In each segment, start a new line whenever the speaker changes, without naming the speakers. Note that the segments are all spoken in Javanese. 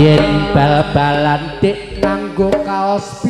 yen
bal-balan dik nganggo kaos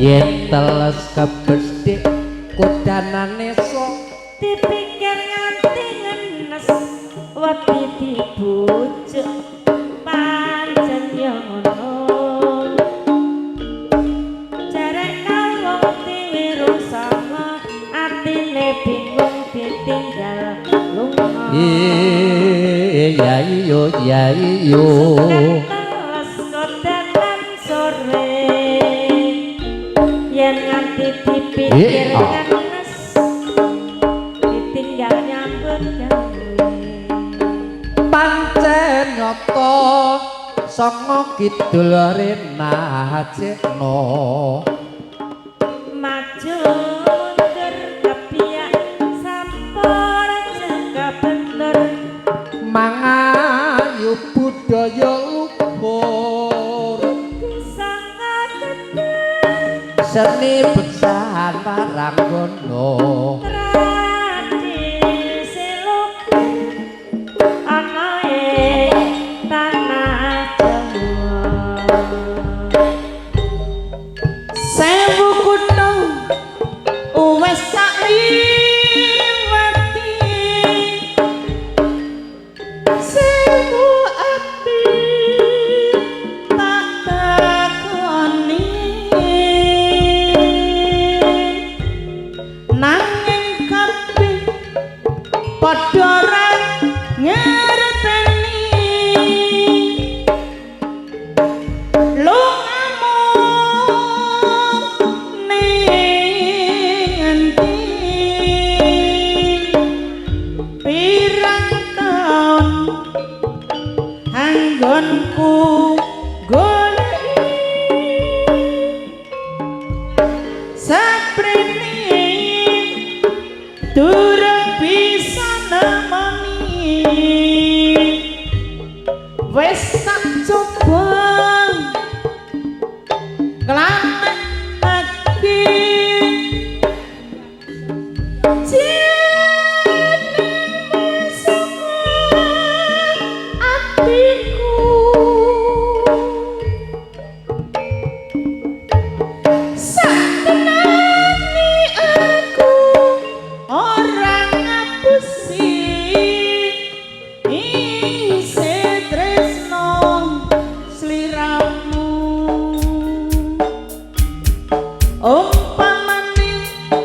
yen
teles kebestik kudanane sok
dipikir nganti ngenes. Wedi dibujuk pancen yo ngono. Jarek kawong diwiru sama atine bingung ditinggal lunga. Iya
iyo iya
dipikir ngenes ditinggal nyambut gawe
pancen nyata sanga kidul renajekno
maju mundur kepiak sampor jaga bentur.
Mangayu budaya seni beksaan paranggono
tradisi luk ana tanah jawa
sewu kutu wes sak panggonku goleki saprene durung bisa nemeni wis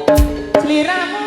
Clear